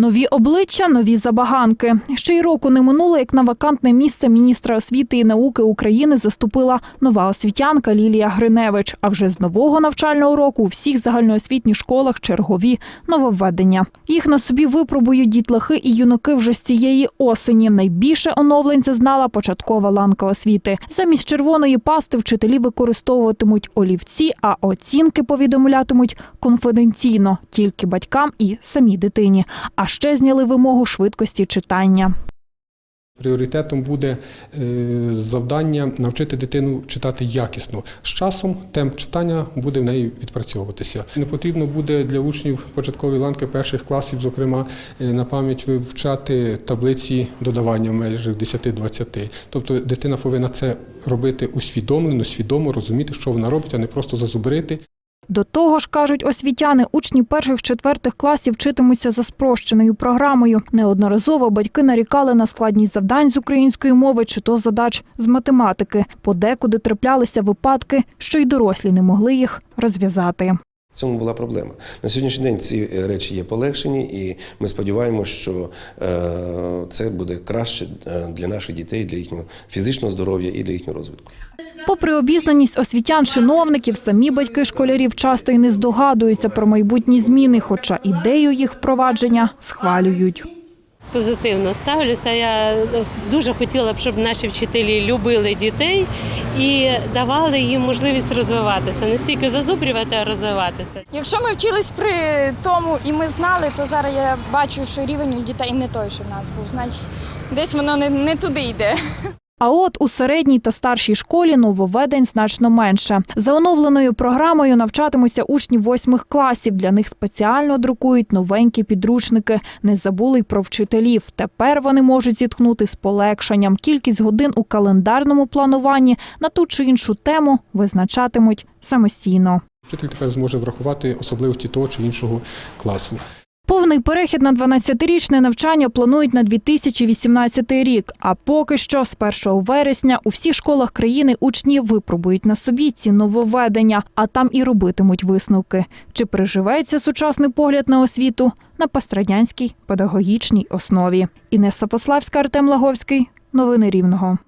Нові обличчя, нові забаганки. Ще й року не минуло, як на вакантне місце міністра освіти і науки України заступила нова освітянка Лілія Гриневич. А вже з нового навчального року у всіх загальноосвітніх школах чергові нововведення. Їх на собі випробують дітлахи і юнаки вже з цієї осені. Найбільше оновлень зазнала початкова ланка освіти. Замість червоної пасти вчителі використовуватимуть олівці, а оцінки повідомлятимуть конфіденційно тільки батькам і самій дитині. А ще зняли вимогу швидкості читання. Пріоритетом буде е, завдання навчити дитину читати якісно. З часом темп читання буде в неї відпрацьовуватися. Не потрібно буде для учнів початкової ланки перших класів, зокрема, е, на пам'ять вивчати таблиці додавання в межах 10-20. Тобто дитина повинна це робити усвідомлено, свідомо розуміти, що вона робить, а не просто зазубрити. До того ж, кажуть освітяни, учні перших-четвертих класів вчитимуться за спрощеною програмою. Неодноразово батьки нарікали на складність завдань з української мови чи то задач з математики. Подекуди траплялися випадки, що й дорослі не могли їх розв'язати. Цьому була проблема. На сьогоднішній день ці е, речі є полегшені, і ми сподіваємося, що е, це буде краще е, для наших дітей, для їхнього фізичного здоров'я і для їхнього розвитку. Попри обізнаність освітян чиновників, самі батьки школярів часто й не здогадуються про майбутні зміни, хоча ідею їх впровадження схвалюють. Позитивно ставлюся. Я дуже хотіла б, щоб наші вчителі любили дітей і давали їм можливість розвиватися, не стільки зазубрювати, а розвиватися. Якщо ми вчились при тому і ми знали, то зараз я бачу, що рівень у дітей не той, що в нас був. Значить, десь воно не, не туди йде. А от у середній та старшій школі нововведень значно менше. За оновленою програмою навчатимуться учні восьмих класів. Для них спеціально друкують новенькі підручники. Не забули й про вчителів. Тепер вони можуть зітхнути з полегшенням. Кількість годин у календарному плануванні на ту чи іншу тему визначатимуть самостійно. Вчитель тепер зможе врахувати особливості того чи іншого класу. Повний перехід на 12-річне навчання планують на 2018 рік. А поки що, з 1 вересня, у всіх школах країни учні випробують на собі ці нововведення, а там і робитимуть висновки. Чи приживеться сучасний погляд на освіту на пострадянській педагогічній основі? Інеса Пославська, Артем Лаговський. Новини Рівного.